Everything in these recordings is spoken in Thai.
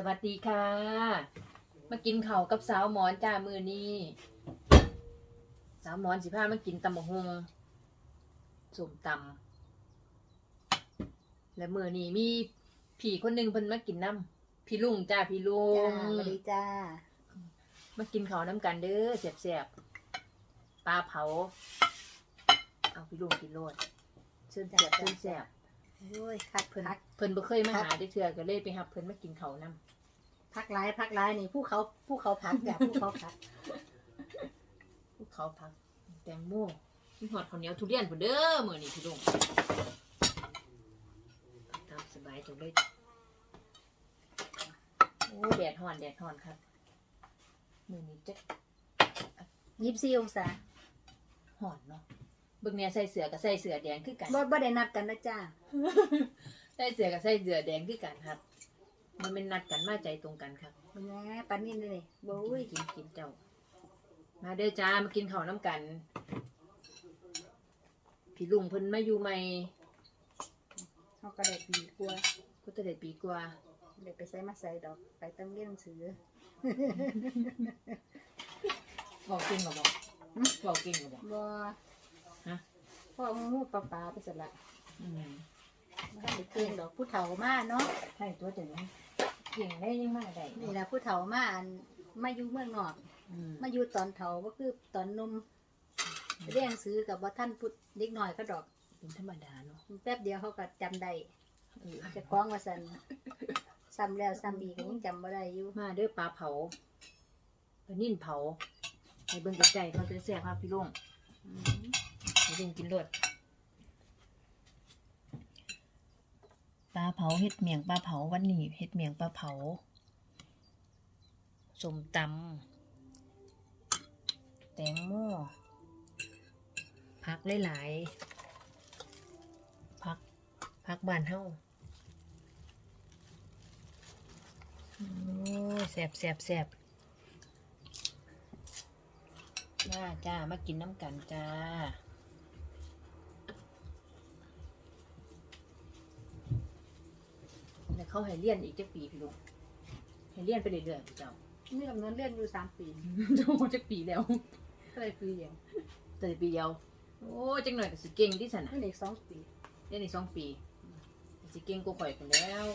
สวัสดีค่ะ มากินข้าวกับสาวหมอนจ้ามือนี้ สาวหมอนสิพามากินตำบักฮงส้มตำและมือนี้มีผีคนหนึ่งเพิ่นมากินน้ำพี่ลุงจ้าพี่ลุจ้างสวัสดีจ้า มากินข้าวน้ำกันเด้อแซ่บๆปลาเผา เอาพี่ลุงกินโลดเชิญแซ่บเชิญแซ่บโอ้ยคักเพิ่นพักเพิ่นบ่เคยมาหาได้เทื่อก็เลยไปหับเพิ่นมากินข้าวน้ำ พักร้ายพักร้ายนี่ผู้เขาผู้เขาพักจ้ะผู้เขาพักภูเขาพัก แตงโมมีหอดข้าวเหนียวทุเรียนพุ่นเด้อมื้อนี้พี่ลุงตามสบายจังเลยโอ้แดดฮ้อนแดดฮ้อนครับมื้อนี้จะยี่สิบสี่องศาฮ้อนเนาะเบิ่งเนี่ยใส่เสื้อก็ใส่เสื้อแดงคือกันบ่บ่ได้นัดกันนะจ้า ใส่เสื้อก็ใส่เสื้อแดงคือกันครับ มันเป็นนัดกันมาใจตรงกันครับเป็นไงปานนี้เลยโบ้อุ้ยยกินกินเจ้า มาเด้อจ้ามากินข้าวน้ำกัน พี่ลุงเพิ่นมาอยู่ใหม่เขาก็ได้ปีกลัวก็จะได้ปีกว่าได้ไปใส่มาใส่ดอกไปตั้งเรียนหนังสือบอกจริงเหรอบอกบอกจริงเหรอบอกบ่ฮะพ่องูปลาปลาไปสละอืมบ่ทันได้เก่งดอกผู้เฒ่ามาเนาะใช่ตัวเจ๋งเก่งได้ยังมาได้นี่ล่ะผู้เฒ่ามาอันมาอยู่เมืองนอก อืมมาอยู่ตอนเฒ่าก็คือตอนหนุ่มไปเรียนหนังสือกับบ่ท่านพุทธเด็กน้อยก็ดอก เป็นธรรมดาเนาะแป๊บเดียวเขาก็จำได้เออจะคล้องมาสันซ้ำแล้วซ้ำอีกก็ยังจำบ่ได้อยู่มาเด้อปลาเผาปลานิ่นเผาให้เบิ่งใกล้ๆเขาจะแซ่บครับพี่ลุงอืมให้ลุงกินรส ลาเผาเห็ดเมียงปลาเผาวันนี้เห็ดเมียงปลาเผาสมตำแตงโมผักหลายๆผักผักบานเฮาโอ้ยแสบแสบแสบมาจ้า มากินน้ำกันจ้า เขาให้เลี้ยนอีกจักปีพี่ลุงให้เลี้ยนไปเรื่อยๆพี่เจ้านี่กำลังเรียนอยู่สามปีโอ้จักปีแล้วก็เลยปีเดียวแต่ปีเดียวโอ้จังหน่อยก็สิเก่งที่สันนะนี่เด็กสองปีเรียนอีกสองปีก็สิเก่งกูข่อยคนแล้ว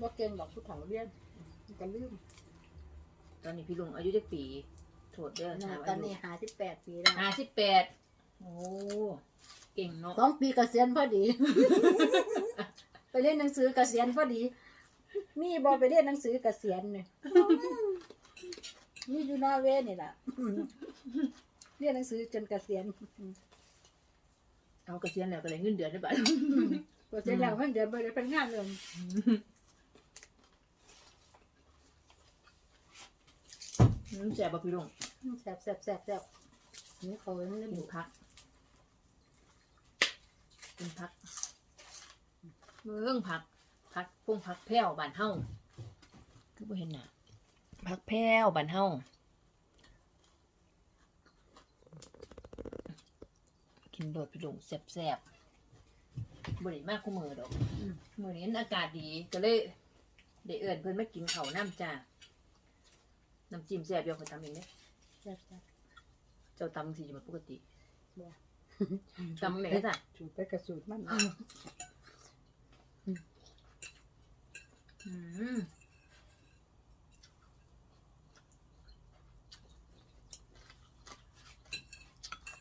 ว่าเก่งดอกผู้เฒ่าเรียนมันก็ลืมตอนนี้พี่ลุงอายุจักปีโทษเด้อนะถามตอนนี้หาสิบแปดปีแล้วห้าสิบแปดโอ้เก่งเนาะสองปีเกษียณพอดี ไปเรียนหนังสือเกษียณพอดี มีบอไปเรียนหนังสือเกษียณเนี่ยนี่อยู่นอร์เวย์นี่แหละเรียนหนังสือจนเกษียณเอาเกษียณแล้วก็เลยเงินเดือนได้บ่เกษียณแล้วเพิ่งเดือนไปเลยเป็นงานเลยน้ำแสบบ่พี่ลุงแสบแสบแสบแสบนี่เขาเล่นกินบุกพักกินพัก เมืองพักพักพวงพักแพ้วบ้านเฮาคือบ่เห็นหน้าพักแพ้วบ้านเฮากินโดดพี่ลุงแซ่บๆบ่ได้มากคู่มือดอกมื้อนี้อากาศดีก็เลยได้เอิ้นเพิ่นมากินข้าวน้ำจ้าน้ำจิ้มแซ่บอยู่เขาทำเองเด้แสบแสบเจ้าตำสิจะมาปกติบ่ตำไหนจ้ะสูตรไปกระสูตรมัน อืม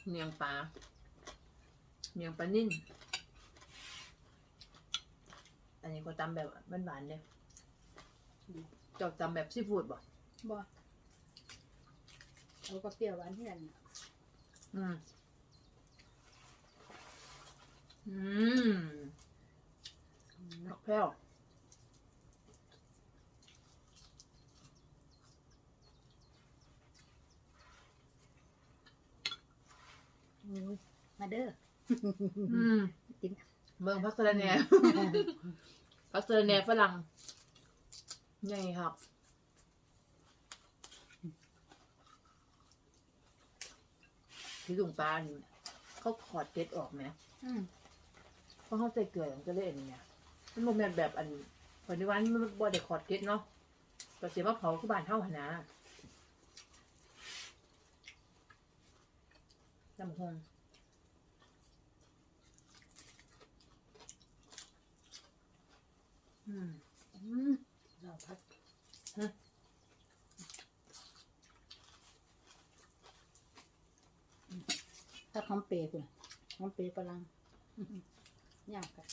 เมียงปลา เมียงปลานิ่นอันนี้ก็ตำแบบหวานๆเลยเจ้าตำแบบซีฟู้ดบ่บ่เอาก็เปรี้ยวหวานที่นั่นน่ะอืม อืม ผักแพรวอืมมาเด้ออืมกินเมืองพักสะระแหน่พักสะระแหน่ฝรั่งใหญ่ครับ ที่ลุงปลานี่เขาขอดเพชรออกไหมอืมเพราะเขาใส่เกลือมันจะเล่นเนี่ย มันโมเมนแบบอันปัจจุบันมันบ่ได้ขอดเก็ตเนาะก็เสียว่าเผาคือบ้านเฮาหนนะลำคงอืมอืมเราพักฮะถ้าคอมเปย์คุณคอมเปย์ฝรั่งยากกัน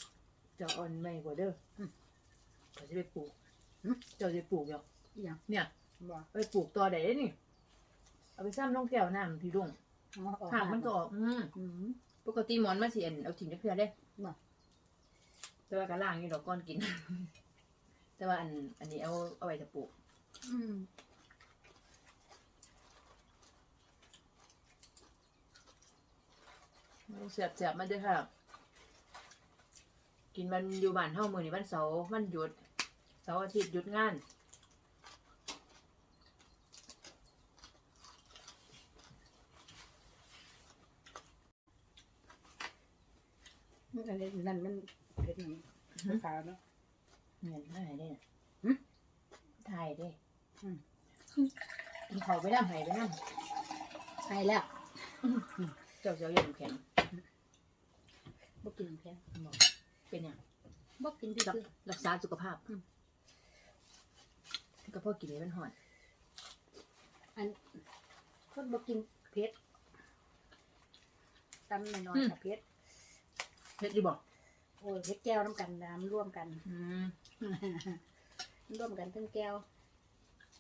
จะอ่อนไม่กว่าเด้ออมเขาจะไปปลูกหึ เจ้าจะปลูกเหรออหย่างเนี่ยบ่ไปปลูกต่อได้เด้นี่ เอาไปซ้ำน้องแก้วน้ำพี่ลุงอ๋อออกหากมันก็ออกอืมอืม ปกติหมอนมาเสียนเอาถิ่นจะเพื่อได้บ่แต่ว่ากระล่างนี่ดอกก้อนกิน แต่ว่าอันอันนี้เอาเอาไว้จะปลูก อืมเสียบเสียบมาเด้วยค่ะ กินมันอยู่บ้านเท่ามือนี่วันเสาร์วันหยุดเสาร์อาทิตย์หยุดงานอันนี้นั่นมันเผ็ดหนึ่งหึขาวเนาะเงินไม่หายได้น่ะหึถ่ายได้อืมกินเขาไปน้ำหายไปน้ให้แล้วำเจ้าเจ้าเย็นำแข็งบ่กินน้ำแข็งบอก เป็นอย่างบ่กินที่รักซื้อรักษาสุขภาพอืมก็เพราะกินนี้มันหอนอันคนบ่กินเผ็ดตำน้อยอืมๆกับเผ็ดเฮ็ดดีบอกโอ้ยเผ็ดแก้วน้ำกันน้ำร่วมกันอืมร่วมกันทั้งแก้ว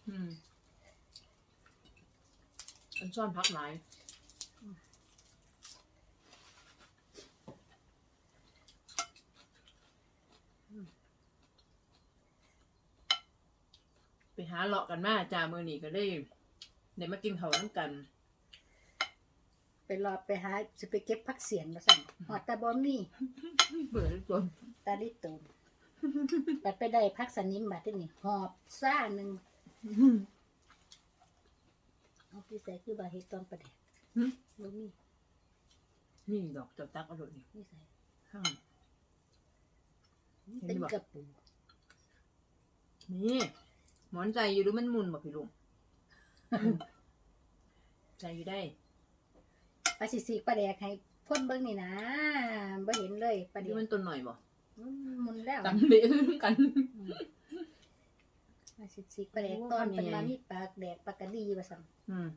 อืมอันซ่อนพักหลาย หาเลาะกันมาจ้ามือนี่ก็ได้ได้มากินเขาวน้ำกัน ไปรอไปหาสิไปเก็บผักเสียนมาสั่งหอดตาบอมีเบื่อทุกคนตาลิตูมบัดไปได้ผักสนิมบัดที่นี่หอบซ่าหนึ่งเอาพี่ใส่คือบาเฮ็ดตอนประเด็กหึบ่มีนี่ดอกเจ้าตักอร่อยนี่นี่ใส่ข้างเห็นเป็นบ่กระปูนี่ หมอนใจอยู่ดูมันมุนบ่พี่ลุงใจอยู่ได้ปลาสิสีประแดกให้พ่นเบิ่งนี่นะบ่เห็นเลยประดูเดี๋ยวมันต้นหน่อยบ่อืมมุนแล้วกันเละกันปลาสิสีประแดกโอ้ตอนเป็นทำยังไงมามีปลากแดกปลากระดีว่าสั่งอืม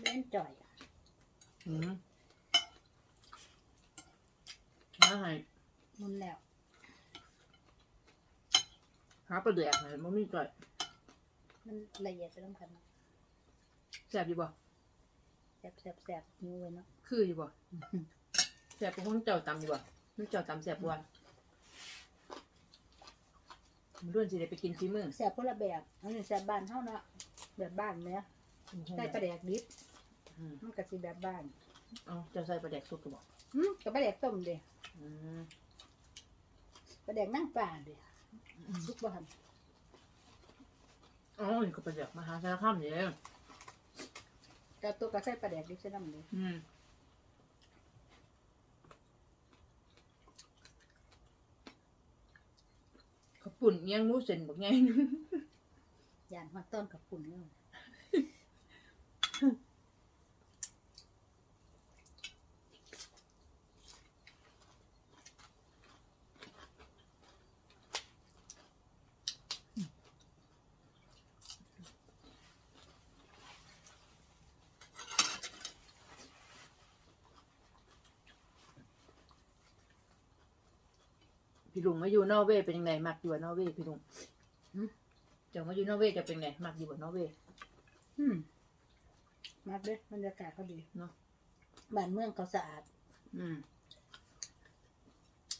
เล่นจ่อย อืมหาให้มุนแล้ว หาประเดี๋ยวให้มันมีจ่อยมันละเอียดไปต้องกันเนาะแซ่บอยู่บ่แซ่บแซ่บแซ่บนิ้วไว้เนาะคืออยู่บ่แซ่บกว่าของเจ้าตำอยู่บ่มันเจ้าตำแซ่บกว่ามันด้วนสิได้ไปกินฝีมือแซ่บคนละแบบอันนี้แซ่บบ้านเฮาเนาะแบบบ้านเนี้ยใส่ปลาแดกดิบอืมมันก็สิแบบบ้านเอาเจ้าใส่ปลาแดกสุกก็บ่อืมกับปลาแดกต้มเด้อืมปลาแดกนั่งปลาเด้ ซุกบ่ทันอ๋อนี่ก็ปลาแดกมหาสารคามนี่เองแต่ตัวก็ใส่ปลาแดกดิบใส่น้ำเด้อืมข้าวปุ่นเงี้ยงหมูเส้นบักไงย่านฮอดต้นกับปุ่นเนาะ พี่ ลุงมาอยู่นอร์เวย์เป็นยังไงมักอยู่บ่นอร์เวย์พี่ลุงเจ้ามาอยู่นอร์เวย์จะเป็นไงมักอยู่บ่นอร์เวย์อืมมักเด้บรรยากาศเขาดีเนาะบ้านเมืองเขาสะอาด อืม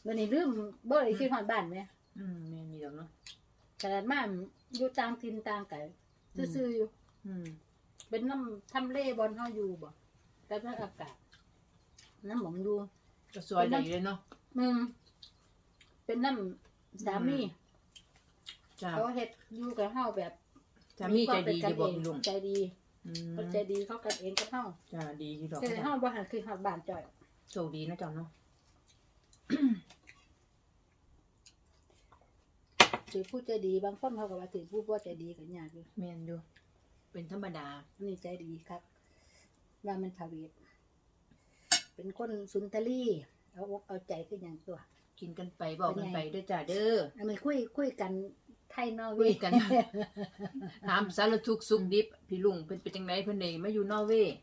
วันนี้ลืมบ่ได้คิดฮอดบ้านแม่อืมแม่มีแล้วเนาะขนาดมาอยู่ต่างถิ่นต่างไกลซื่อๆอยู่ อืมเป็นน้ำทำเลบอลเฮาอยู่บ่แต่นั้นอากาศน้ำหมองอยู่ก็สวยได้อยู่เลยเนาะมึง เป็นน้ำสามีจ้าเขาเฮ็ดอยู่กับเฮาแบบสามีใจดีควาจะมบอกเป็นพี่ลุงใจดีอืมเขาใจดีเขากันเองกับเฮาจ้าดีที่ดอกแต่เฮาบ่หันคือเฮาบ้านจ่อยโชคดีนะเจ้าเนาะถือผู้ใจดีบางคนเขาก็ว่าถือผู้บ่ใจดีก็ยากอยู่แม่นอยู่เป็นธรรมดาอันนี้ใจดีครับว่ามันพาเวทเป็นคนสุนทรีเอาอกเอาใจขึ้นอย่างตัว กินกันไปบอกกันไปเด้อจ้าเด้ออันนี้คุยคุยกันไทยนอร์เวคุยย์กัน ถามสารทุกข์สุขดิบพี่ลุงเพิ่นเป็นจังไดเพิ่นได้มาอยู่นอร์เวย์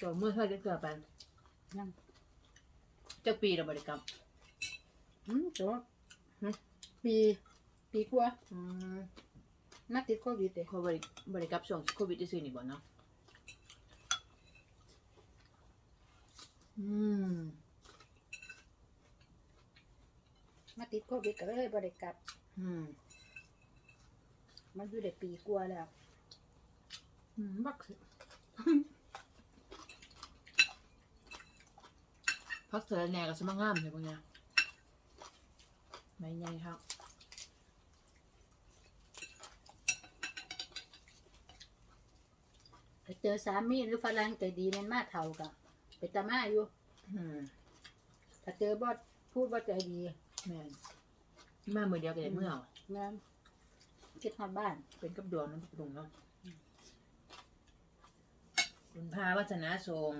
จอเมื่อเท่าจะเกิดไปยังจักปีแล้วบ่ได้กลับอืมตัวหึปีปีกว่าอืมนักติดโควิดเลยเขาบ่ได้บ่ได้กลับช่วงโควิดซื่อๆนี่บ่เนาะ อืม มาติดโควิดก็เลยบริกลับ อืม มันอยู่ได้ปีกว่าแล้ว อืม บักสิพักเสร็จแหน่ก็สมังงามเลยพวกเนี้ยไม่ใหญ่ครับถ้าเจอสามีหรือฝรั่งใจดีแมันมาเท่ากับ ไปตามาอยู่ อืมถ้าเจอบอดพูดว่าใจดีแม่นมามือเดียวก็ได้เมื่อเอานะคิดฮอดบ้านเป็นกับดวงน้ำปรุงเนาะคุณพาวัฒนาทรง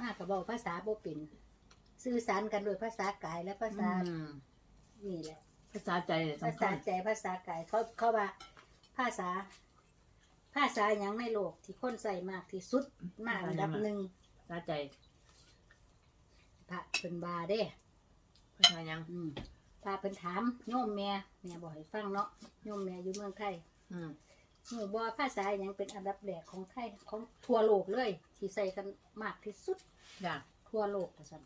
มากกับบอกภาษาบ่เป็นสื่อสารกันโดยภาษากายและภาษาอืม นี่แหละ ภาษาใจเลยภาสำษาคัญใจภาษากายเขาเขาว่าภาษา ภาษาอย่างในโลกที่คนใส่มากที่สุดมากอันดับหนึ่งภาษาใจพระเป็นบาเด้ ภาษายัง อืมพระเป็นถามโยมแม่แม่บอกให้ฟังเนาะโยมแม่อยู่เมืองไทยอืมหนูบอกภาษาอย่างเป็นอันดับแรกของไทยของทั่วโลกเลยที่ใส่กันมากที่สุดจ้าทั่วโลกแต่สัน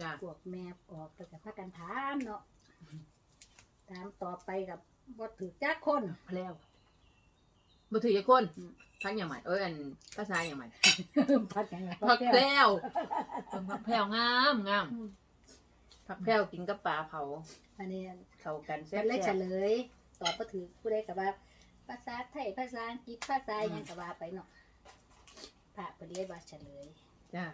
จ้าพวกแม่ออกก็จะพากันถามเนาะ ถามต่อไปกับบ่ถือจักคนแพลวบ่ถือจะคนอืมพักอย่างใหม่เอ้ยอันภาษาอย่างใหม่พักยังไงผักแพรวเป็นผักแพรวงามงามอืมผักแพรวกินกับปลาเผา อันนี้เข้ากันแซ่เป็นเลขเฉบลยตอบก็ถือผู้ใดกับว่า ภาษาไทยภาษาอังกฤษภาษาหยังกับว่าไปเนาะพระเป็นเลยว่าเฉลยๆจ้า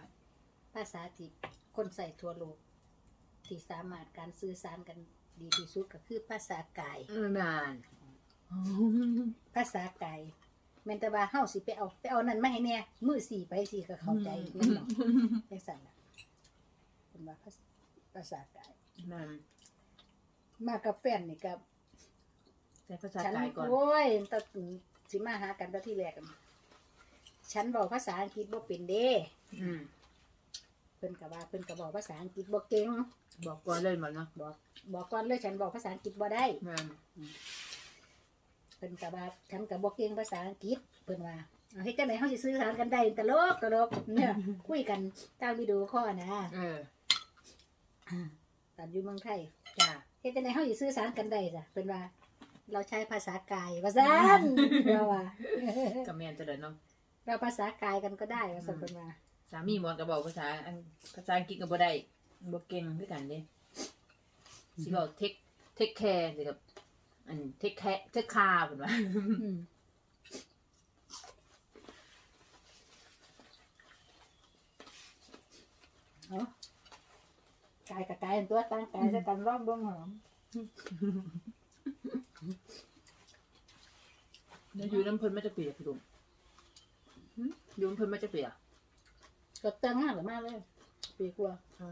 ภาษาที่คนใส่ทั่วโลกที่สามารถการสื่อสารกัน ดีที่สุดก็คือภาษากายเออนานภาษากายแม่นแต่ว่าเฮาสิไปเอาไปเอานั่นมาให้แน่มือสี่ไปสี่ก็เข้าใจแม่นบ่จังซั่นล่ะเป็นว่าภาษาภาษากาย นานมากับแฟนนี่กับแต่ภาษาฉันกายก่อนโอ้ยตอนสิมาหากันตอนที่แรกอะฉันบอกภาษาอังกฤษบ่เป็นเด้ อืม เพิ่นก็ว่าเพิ่นก็บอกภาษาอังกฤษบ่เก่งบอกก่อนเลยหมดเนาะบอกบอกก่อนเลยฉันบอกภาษาอังกฤษบ่ได้นานเพิ่นก็ว่าฉันก็บ่เก่งภาษาอังกฤษเพิ่นว่าเอาเฮ็ดจังได๋เฮาสิสื่อสารกันได้ตลกตลกเนี่ยคุยกันทางวิดีโอคอลนะเออตอนอยู่เมืองไทยจ้าเฮ็ดจังได๋เฮาสิสื่อสารกันได้จ้ะเพิ่นว่า เราใช้ภาษากายว่าซั่นเราว่ากับแม่นจะเดินเนาะเราภาษากายกันก็ได้ว่าซั่นเพิ่นว่า สามีหมอนก็บอกภาษาอังภาษาอังกฤษก็บ่ได้บ่เก่งด้วยกันเด้สิบอกเทคเทคแคร์สิกับอันเทคแคร์เทคคาร์เพิ่นว่าอืมเอากายกับกายเป็นตัวตั้งกายจะกันรอบเบื้องหอมแล้วอยู่น้ำเพิ่นมาจากปีอะพี่ลุงอยู่น้ำเพิ่นมาจากปีอะ ก็เติงงานหรือมาเลย ปีกว่า อ๋อ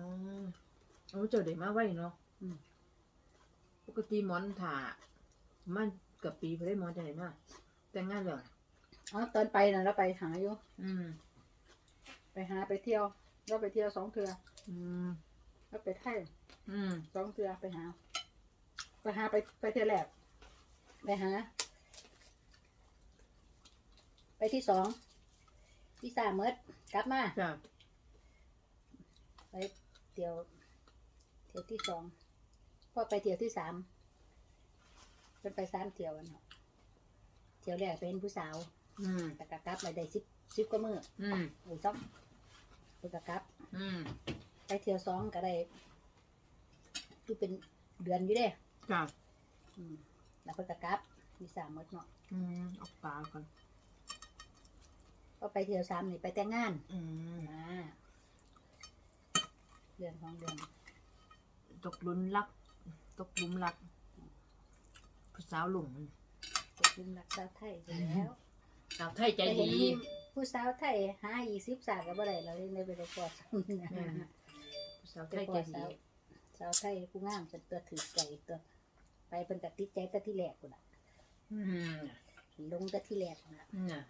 เอาเจอเด็กมาไว้เนาะอืม ปกติหมอนถ่ามันกับปีเพิ่นได้หมอนจังไดมาแต่งงานแล้วอ๋อตอนไปนะเราไปหาอยู่ อืม ไปหาไปเที่ยว เราไปเที่ยวสองเทืออืม เราไปไทยอืม สองเทือไปหา ไปหาไปไปเที่ยวแรกไปหา ไปที่สองที่สามเมด กลับมาจ้ะไปเที่ยวเที่ยวที่สองพอไปเที่ยวที่สามเป็นไปสามเที่ยวกันเนาะเที่ยวแรกเป็นผู้สาวอืม แต่กกลับไปได้สิบสิบกว่ามืออืมโอ้ยจ้องไปกกลับ อืมไปเที่ยวสองก็ได้คือเป็นเดือนอยู่เด้จ้ะอืมไปแล้วเพิ่นก็กลับมีสามมื้อเนาะอืมเออกปลาก่อน ก็ไปเที่ยวสามนี่ไปแต่งงานอืมอ่าเดือนของเดือนตกหลุนรัก ตกหลุมรักผู้สาวหลุมตกลุมรักสาวไทยไปแล้วสาวไทยใจแต่เห็นดี ผู้สาวไทยหาอีสิบสามก็บ่ได้เราเลยไปได้กอดแม่น ผู้สาวไทไปยกใจอดดีสาวสาวไทยผู้งามเป็นตัวถือใจตัว ไปเป็นกับติดใจแต่ที่แรกพุ่นน่ะอืมลงแต่ที่แรกพุ่นน่ะ น่ะ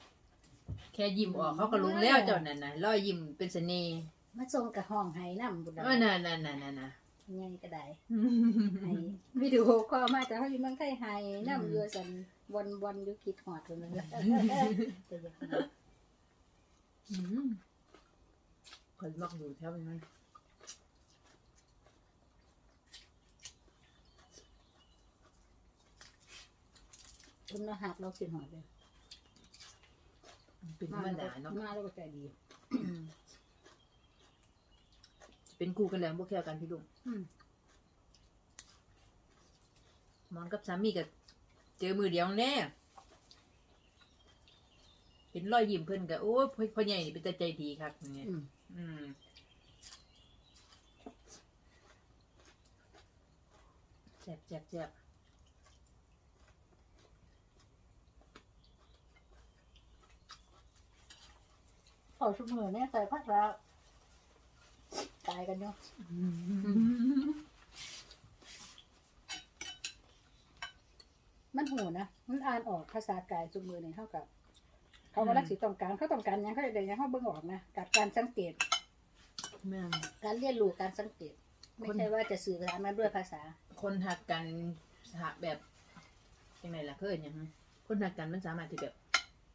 แค่ยิ้มออกเขาก็รู้แล้วเจ้านั่นน่ะรอยยิ้มเป็นเสน่ห์มาส่งกับห้องไห้น้ำบุญเออน่ะน่ะน่ะน่ะน่ะไงก็ได้ไห้วิดีโอคอลมาแต่เขาอยู่เมืองไทยไห้น้ำอยู่สันวันวันอยู่คิดหอดเลยนะอืมคนมักอยู่แถวนั้นคุณเราหักเราคิดหอดเลย เป็นธรรมดาเนาะมาแล้วก็ใจดี อืมเป็นคู่กันแล้วพวกแค่กันพี่ลุงอืม หมอนกับสามีก็เจอมือเดียวแน่เห็นรอยยิ้มเพิ่นก็โอ้ยพ่อพ่อใหญ่นี่เป็นแต่ใจดีครับเนี่ย อืมอืมแซ่บแซ่บแซ่บพ อชุบมือเนี่ยใส่พักแล้วตายกันเนาะมันหูนะมันอ่านออกภาษากายชุบมือเนี่ยเท่ากับ เขาว่ารักสีต้องการเขาต้องการหยังเขาได้หยังเขาเบิ่งออกนะการการสังเกตแม่นการเรียนรู้การสังเกต ไม่ใช่ว่าจะสื่อสารมาด้วยภาษา คนหักกันหักแบบยังไงล่ะเพื่อนยังไงคนหักกันมันสามารถที่แบบ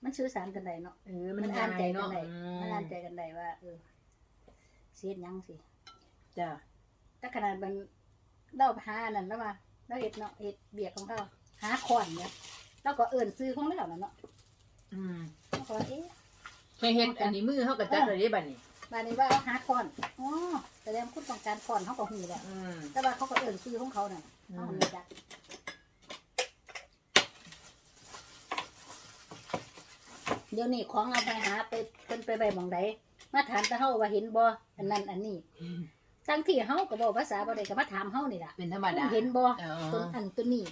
มันสื่อสารกันได้เนาะเออมัมันนอ่านใจง่ายกันเนาะได้อืมันมอ่านใจกันได้ว่า เออเสียดหยังสิจ้าถ้าขนาดมันเล่าหาอันนั้นแล้วมาเราเห็ดเนาะเห็ดเบียกของเขาหาขอนเนี่ยเราก็เอิ่นซื้อของเราน่ะเนาะอืมเราก็ว่าเอ๊ะ แค่เฮ็ดอันนี้มือเขาก็จัดเลยได้บัดนี้ มาในว่าเอาหาขอนอ๋อแสดงคุณต้องการขอนเขาก็หูแหละอืมแต่ว่าเขาก็เอิ่นซื้อของเขาน่ะอืเขามไม่จัก เดี๋ยวนี้ของเอาไปหาไปเป็นไปไปหมองใดมาถามแตะเฮาว่าเห็นบ่อันนั้นอันนี้ทั้งที่เฮาก็บอกภาษาบ่ได้ก็มาถามเฮานี่ล่ะเป็นธรรมดาเห็นบ่เอต้นออันตัวนี้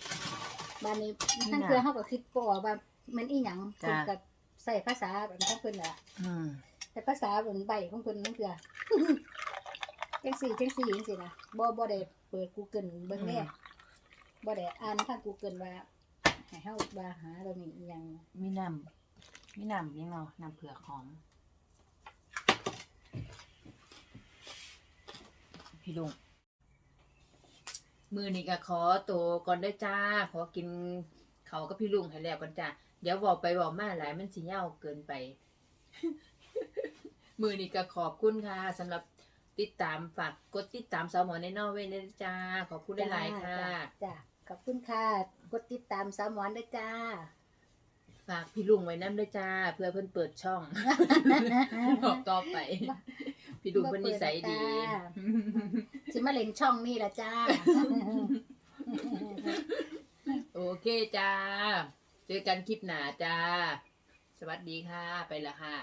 บานนี้นี่ท่านน่ะเพื่อเขาก็คิดบ่ออกว่ามันอีหยังจ้ะ เพิ่นก็ใส่ภาษาแบบของเพิ่นน่ะ อืมแต่ภาษาเป็นใบของเพิ่นนั่นคือ จังสี่จังสี่จังสี่นะบ่บ่ได้เปิด Google เบิ่งแน่บ่ได้อ่านทาง Google ว่าให้เฮาว่าหาเรานี่อีหยังมีน้ำ มีน้ำยังเนาะน้ำเผือกหอม พี่ลุงมือนี่ก็ขอตัวก่อนได้จ้า ขอกินเขากับพี่ลุงให้แล้วก่อนจ้า เดี๋ยวบอกไปบอกมาหลายมันสิเหี่ยวเกินไป มือนี่ก็ขอบคุณค่ะสำหรับติดตามฝากกดติดตามสาวหมอในนอกเว้นด้วยจ้า ขอบคุณหลายๆค่ะ จ้ะขอบคุณค่ะ กดติดตามสาวหมอนด้วยจ้า ฝากพี่ลุงไว้น้ำด้วยจ้า เพื่อเพิ่นเปิดช่องบอกต่อไป พี่ลุงเพิ่นนิสัยดี สิมาเล่นช่องนี่ล่ะจ้า โอเคจ้า เจอกันคลิปหน้าจ้า สวัสดีค่ะ ไปละค่ะ